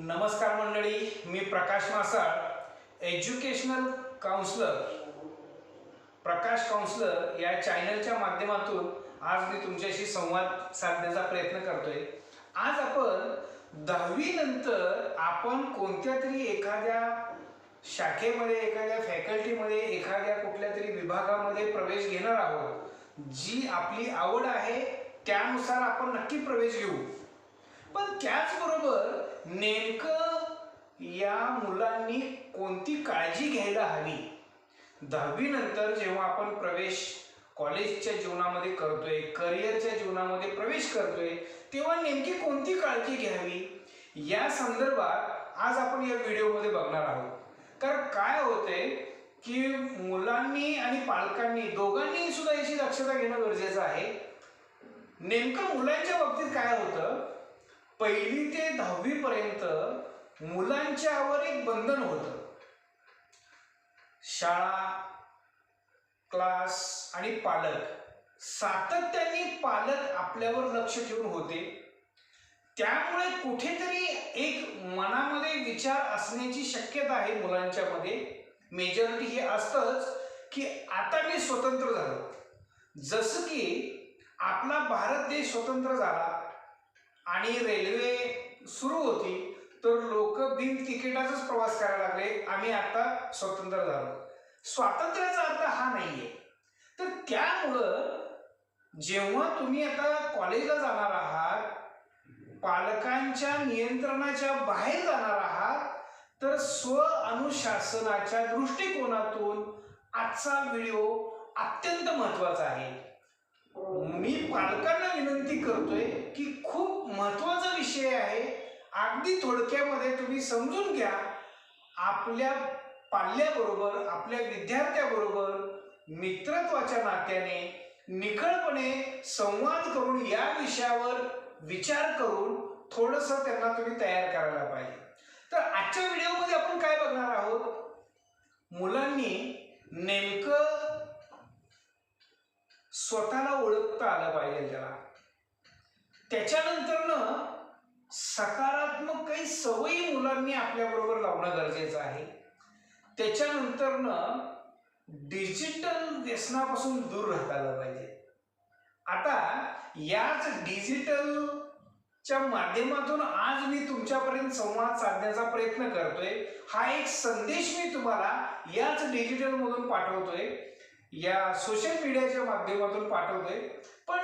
नमस्कार मंडळी मी Prakash Masal educational counsellor. Prakash counsellor या चॅनलच्या माध्यमातून आज मी तुमच्याशी संवाद साधण्याचा प्रयत्न करतोय. आज आपण दहावी नंतर आपण कोणत्या तरी एखाद्या शाखेमध्ये एखाद्या फॅकल्टीमध्ये एखाद्या कुठल्या तरी विभागामध्ये प्रवेश घेणार आहोत जी आपली आवड आहे त्यानुसार आपण नक्की प्रवेश घेऊ. पण त्याचबरोबर नेमकं या मुलांनी कोणती काळजी घ्यायला हवी? दहावी नंतर जेव्हा आपण प्रवेश कॉलेजच्या जीवनामध्ये करतोय करिअरच्या जीवनामध्ये प्रवेश करतोय तेव्हा नेमकी कोणती काळजी घ्यावी? या संदर्भात आज आपण या व्हिडिओमध्ये बघणार आहोत. कारण काय होतंय की मुलांनी आणि पालकांनी दोघांनी सुद्धा याची दक्षता घेणं गरजेचं आहे. नेमकं मुलांच्या बाबतीत काय होतं? पहिली ते दहावी पर्यंत मुलांच्यावर एक बंधन होतं. शाळा क्लास आणि पालक. सातत्याने पालक आपल्यावर लक्ष ठेवून होते. त्यामुळे कुठेतरी एक मनामध्ये विचार असण्याची शक्यता आहे मुलांच्या मध्ये मेजॉरिटी हे असतंच की आता मी स्वतंत्र झालो. जसं की आपला भारत देश स्वतंत्र झाला. आणि रेल्वे सुरू होती तर लोक बिन तिकिटाचाच प्रवास करायला लागले. आम्ही आता स्वतंत्र झालो. स्वातंत्र्याचा अर्थ हा नाहीये. तर त्यामुळं जेव्हा तुम्ही आता कॉलेजला जाणार आहात पालकांच्या नियंत्रणाच्या बाहेर जाणार आहात तर स्व अनुशासनाच्या दृष्टिकोनातून आजचा व्हिडिओ अत्यंत महत्त्वाचा आहे. मी पालकांना विनंती करतोय की खूप महत्त्वाचा विषय आहे. अगदी थोडक्यामध्ये तुम्ही समजून घ्या. आपल्या पाल्याबरोबर आपल्या विद्यार्थ्याबरोबर मित्रत्वाच्या नात्याने निखळपणे संवाद करून या विषयावर विचार करून थोडस त्यांना तुम्ही तयार करायला पाहिजे. तर आजच्या व्हिडिओमध्ये आपण काय बघणार आहोत? मुलांनी नेमकं स्वतःला ओळखता आलं पाहिजे त्याला. त्याच्यानंतरनं सकारात्मक काही सवयी मुलांनी आपल्याबरोबर लावणं गरजेचं आहे. त्याच्यानंतरनं डिजिटल व्यसनापासून दूर राहता आलं पाहिजे. आता याच डिजिटलच्या माध्यमातून आज मी तुमच्यापर्यंत संवाद साधण्याचा प्रयत्न करतोय. हा एक संदेश मी तुम्हाला याच डिजिटल मधून पाठवतोय. या सोशल मीडियाच्या माध्यमातून पाठवतोय. पण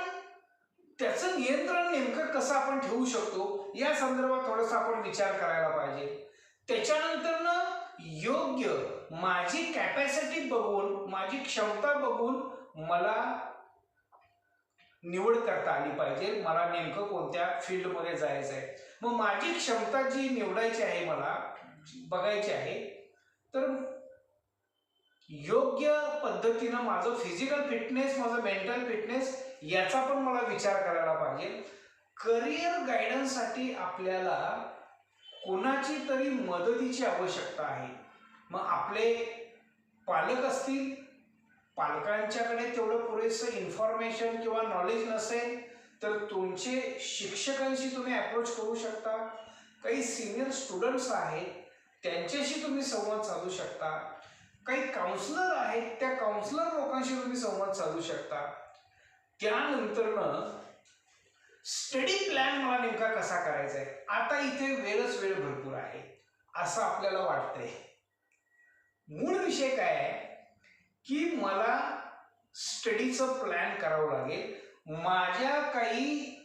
त्याचं नियंत्रण नेमकं कसं आपण ठेवू शकतो या संदर्भात थोडासा आपण विचार करायला पाहिजे. त्याच्यानंतरनं योग्य माझी कॅपॅसिटी बघून माझी क्षमता बघून मला निवड करता आली पाहिजे. मला नेमकं कोणत्या फील्डमध्ये जायचं आहे. मग माझी क्षमता जी निवडायची आहे मला बघायची आहे तर योग्य पद्धतीनं माझं फिजिकल फिटनेस माझं मेंटल फिटनेस याचा पण मला विचार करायला पाहिजे. करिअर गायडन्ससाठी आपल्याला कोणाची तरी मदतीची आवश्यकता आहे. मग आपले पालक असतील पालकांच्याकडे तेवढं पुरेसं इन्फॉर्मेशन किंवा नॉलेज नसेल तर तुमचे शिक्षकांशी तुम्ही अप्रोच करू शकता. काही सिनियर स्टुडंट्स आहेत त्यांच्याशी तुम्ही संवाद साधू शकता. काही काउन्सलर आहेत त्या काउन्सलर लोकांशी तुम्ही संवाद साधू शकता. त्यानंतरनं स्टडी प्लॅन मला नेमका कसा करायचा आहे? आता इथे वेळच वेळ भरपूर आहे असं आपल्याला वाटतंय. मूळ विषय काय आहे? की मला स्टडीचं प्लॅन करावं लागेल. माझ्या काही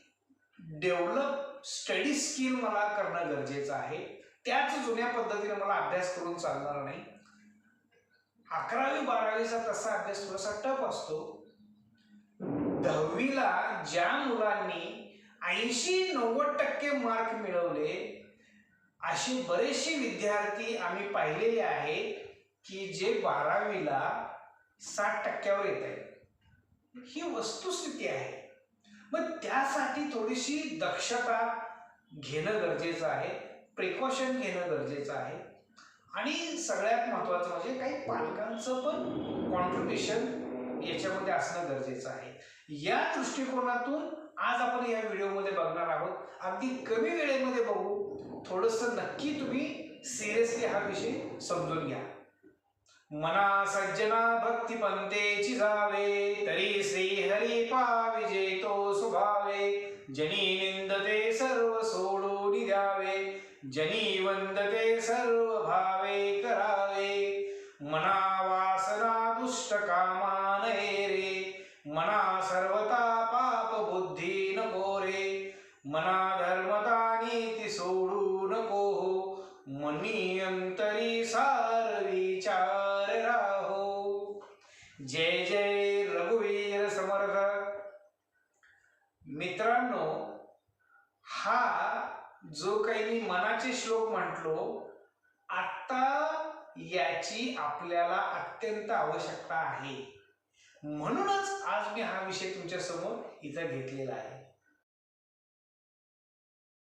डेव्हलप स्टडी स्किल मला करणं गरजेचं आहे. त्याच जुन्या पद्धतीने मला अभ्यास करून चालणार नाही. अकरावी बारावीचा तसा अभ्यास थोडासा टफ असतो. दहावीला ज्या मुलांनी ऐंशी नव्वद टक्के मार्क मिळवले असे बरेचसे विद्यार्थी आम्ही पाहिलेले आहेत की जे बारावीला साठ टक्क्यावर येत आहेत. ही वस्तुस्थिती आहे. मग त्यासाठी थोडीशी दक्षता घेणं गरजेचं आहे प्रिकॉशन घेणं गरजेचं आहे. आणि सगळ्यात महत्त्वाचं म्हणजे काही पालकांचं पण कॉन्ट्रीब्युशन याच्यामध्ये असणं गरजेचं आहे. या दृष्टिकोनातून आज आपण या व्हिडिओमध्ये बघणार आहोत. अगदी कमी वेळेमध्ये बघू. थोडंसं नक्की तुम्ही सिरियसली हा विषय समजून घ्या. मना सज्जना भक्ती पंतेची जावे तरी श्री हरी पाविजे तो सुभावे. जनी निंदते सर्व सोडून द्यावे. जनी वंदते सर्व भावे. मना धर्मता नीती सोडू नको मनी अंतरी सार विचार राहो जय जय रघुवीर समर्थ। मित्रांनो हा जो काही मी मनाचे श्लोक म्हटलो आत्ता याची आपल्याला अत्यंत आवश्यकता आहे. म्हणूनच आज मी हा विषय तुमच्यासमोर इथं घेतलेला आहे.